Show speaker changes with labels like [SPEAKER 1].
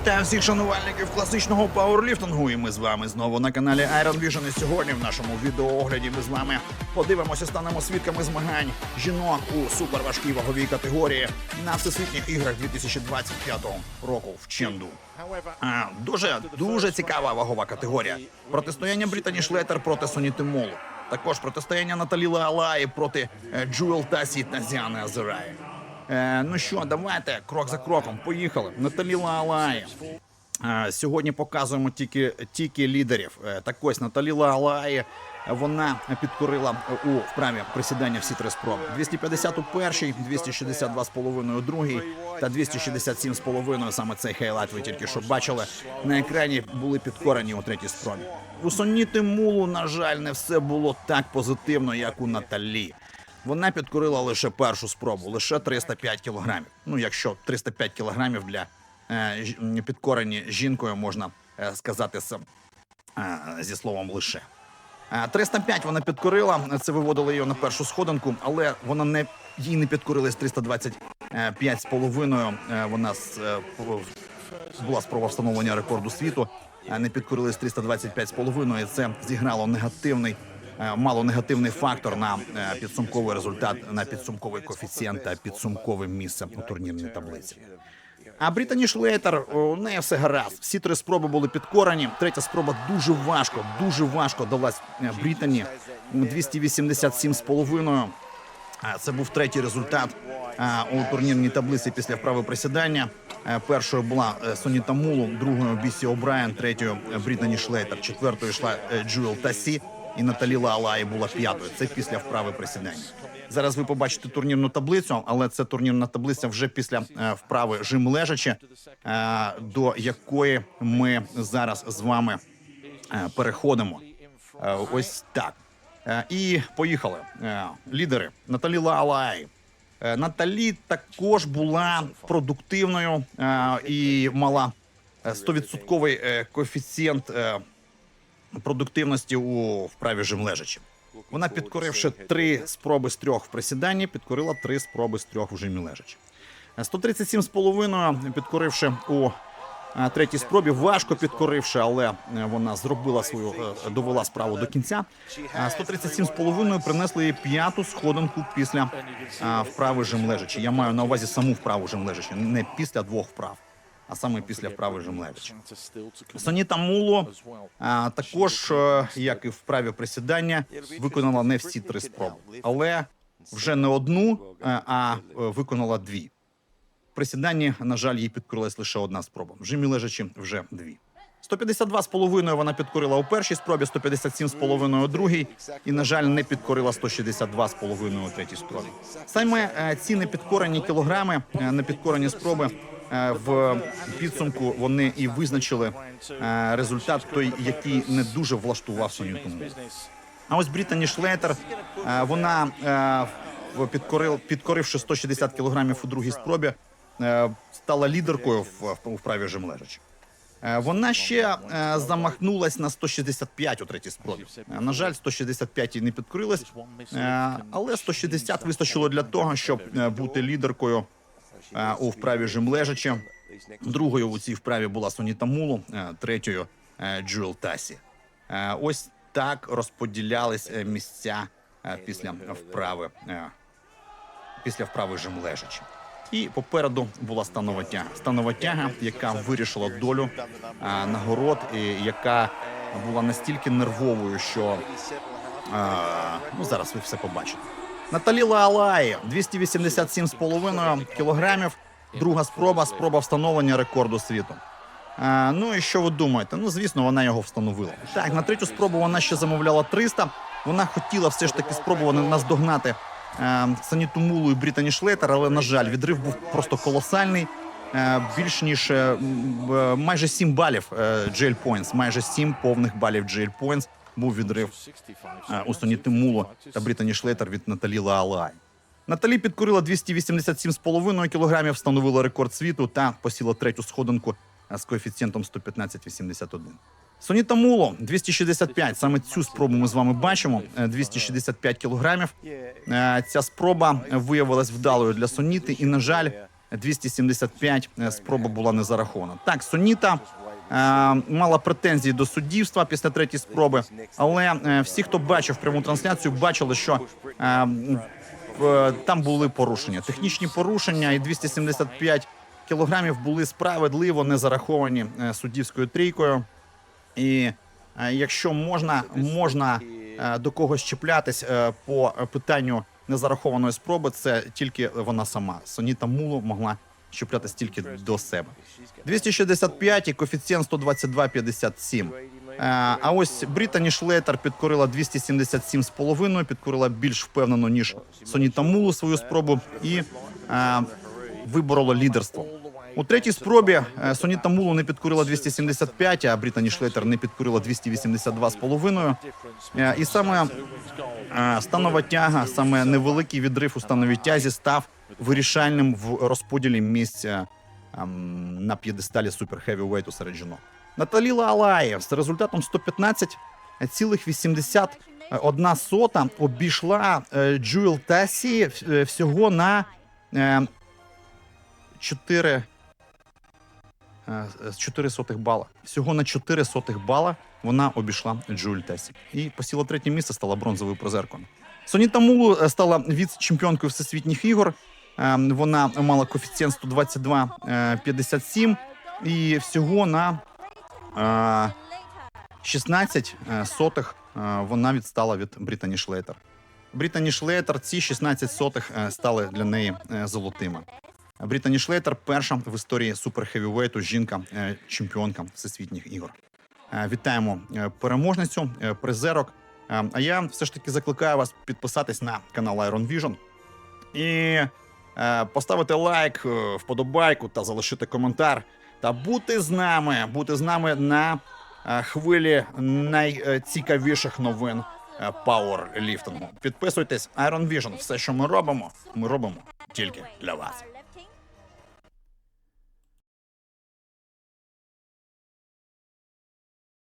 [SPEAKER 1] Вітаю всіх шанувальників класичного пауерліфтингу. І ми з вами знову на каналі Iron Vision. І сьогодні в нашому відеоогляді ми з вами подивимося, станемо свідками змагань жінок у суперважкій ваговій категорії на всесвітніх іграх 2025 року в Ченду. А, дуже дуже цікава вагова категорія. Протистояння Британі Шлетер проти Соніти Молу. Також протистояння Наталі Алаї проти е, Джуел Тасі та Зіани Азераї. Е, ну що, давайте крок за кроком. Поїхали. Наталі Алаї. Е, Сьогодні показуємо тільки, тільки лідерів. Е, Так ось Наталі Алаї. Вона підкорила у вправі присідання всі три спроби. 250 у першій, 262,5 у другій та 267,5 саме цей хайлайт ви тільки що бачили на екрані були підкорені у третій спробі. У Соніти Мулу, на жаль, не все було так позитивно, як у Наталі. Вона підкорила лише першу спробу, лише 305 кілограмів. Ну, якщо 305 кілограмів для е, підкорені жінкою, можна е, сказати е, зі словом лише. Е, 305 вона підкорила, це виводило її на першу сходинку, але вона не їй не підкорили з 325 з половиною. Е, Вона з, е, була спроба встановлення рекорду світу. е, Не підкорили з 325 з половиною. Це зіграло негативний, е, мало негативний фактор на е, підсумковий результат, на підсумковий коефіцієнт та підсумкове місце у турнірній таблиці. А Британі Шлейтер, у неї все гаразд. Всі три спроби були підкорені. Третя спроба дуже важко, дуже важко далась е, Британі. 287,5. А, Це був третій результат у турнірній таблиці після вправи присідання. Е, Першою була е, Соніта Мулу, другою Бісі О'Брайен, третьою е, Брітані Шлейтер, четвертою йшла е, Джуел Тасі і Наталі Лаалаї була п'ятою. Це після вправи присідання. Зараз ви побачите турнірну таблицю, але це турнірна таблиця вже після е, вправи жим лежачи, е, до якої ми зараз з вами е, переходимо. Ось так. І поїхали. Лідери Наталі Лаалай. Е, Наталі також була продуктивною і мала е, 100% е, коефіцієнт продуктивності у вправі жим лежачі. Вона, підкоривши три спроби з трьох в присіданні, підкорила три спроби з трьох в жимі лежачі. Е, 137,5 підкоривши у е, третій спробі, важко підкоривши, але е, вона зробила свою, е, довела справу до кінця. Е, 137,5 принесли їй п'яту сходинку після вправи жим лежачі. Я маю на увазі саму вправу жим лежачі, не після двох вправ, а саме після вправи жим лежачі. Соніта Муло а, також, е, як і в праві присідання, виконала не всі три спроби, але вже не одну, е, а е, виконала дві. В присіданні, на жаль, їй підкорилась лише одна спроба. В жимі лежачі вже дві. 152,5 вона підкорила у першій спробі, 157,5 у другій, і, на жаль, не підкорила 162,5 у третій спробі. Саме ці непідкорені кілограми, непідкорені спроби в підсумку вони і визначили е, результат, той, який не дуже влаштував Мулу. А ось Брітані Шлейтер, е, вона е, в- підкорил, підкоривши 160 кілограмів у другій спробі, е, стала лідеркою в, вправі жим лежачі. Е, Вона ще е, замахнулась на 165 у третій спробі. Е, На жаль, 165 їй не підкорилась, е, але 160 вистачило для того, щоб е, бути лідеркою е, у вправі жим лежачі. Другою у цій вправі була Соніта Мулу, е, третьою е, Джуел Тасі. Е, Ось так розподілялись місця після вправи після вправи жим лежачі. І попереду була станова тяга. Тяга, яка вирішила долю нагород, і яка була настільки нервовою, що а, ну зараз ви все побачите. Наталі Лаалаї 287,5 кілограмів. Друга спроба, спроба встановлення рекорду світу. А, ну і що ви думаєте? Ну, звісно, вона його встановила. Так, на третю спробу вона ще замовляла 300. Вона хотіла все ж таки спробувати наздогнати е, Саніту Мулу і Брітані Шлейтер, але, на жаль, відрив був просто колосальний. Е, більш ніж е, е, майже 7 балів е, Джейль Points, майже 7 повних балів Джейль Points був відрив е, у Соніти Муло та Брітані Шлейтер від Наталі Лаалай. Наталі підкорила 287,5 кілограмів, встановила рекорд світу та посіла третю сходинку е, з коефіцієнтом 115,81. Соніта Муло 265. Саме цю спробу ми з вами бачимо. е, 265 кілограмів. Е, Ця спроба виявилась вдалою для Соніти, і, на жаль, 275 е, спроба була не зарахована. Так, Соніта е, мала претензії до суддівства після третьої спроби, але е, всі, хто бачив пряму трансляцію, бачили, що е, там були порушення, технічні порушення, і 275 кілограмів були справедливо не зараховані е, суддівською трійкою. І е, якщо можна, можна е, до когось чіплятись е, по питанню незарахованої спроби, це тільки вона сама. Соніта Мулу могла чіплятись тільки до себе. 265 і коефіцієнт 122,57. Е, А ось Британі Шлейтер підкорила 277,5, підкорила більш впевнено, ніж Соніта Мулу свою спробу і е, виборола лідерство. У третій спробі е, Соніта Мулу не підкорила 275, а Британі Шлейтер не підкорила 282,5. Е, І саме станова тяга, саме невеликий відрив у становій тязі став вирішальним в розподілі місця ем, на п'єдесталі супер хевівейту серед жінок. Наталіла Алаєв з результатом 115,81 сота обійшла е, Джуел Тасі е, всього на е, 4 е, 4 сотих бала. Всього на 4 сотих бала вона обійшла Джуль Тесі. І посіла третє місце, стала бронзовою призеркою. Соніта Мулу е, стала віце-чемпіонкою всесвітніх ігор. Е, Вона мала коефіцієнт 122,57 і всього на е, 16 е, сотих е, вона відстала від Британі Шлейтер. Британі Шлейтер ці 16 сотих е, стали для неї е, золотими. Британі Шлейтер перша в історії суперхевівейту жінка е, чемпіонка всесвітніх ігор. Е, Вітаємо е, переможницю, е, призерок. А я все ж таки закликаю вас підписатись на канал Iron Vision і поставити лайк, вподобайку та залишити коментар. Та бути з нами, бути з нами на хвилі найцікавіших новин пауерліфтингу. Підписуйтесь, Iron Vision. Все, що ми робимо, ми робимо тільки для вас.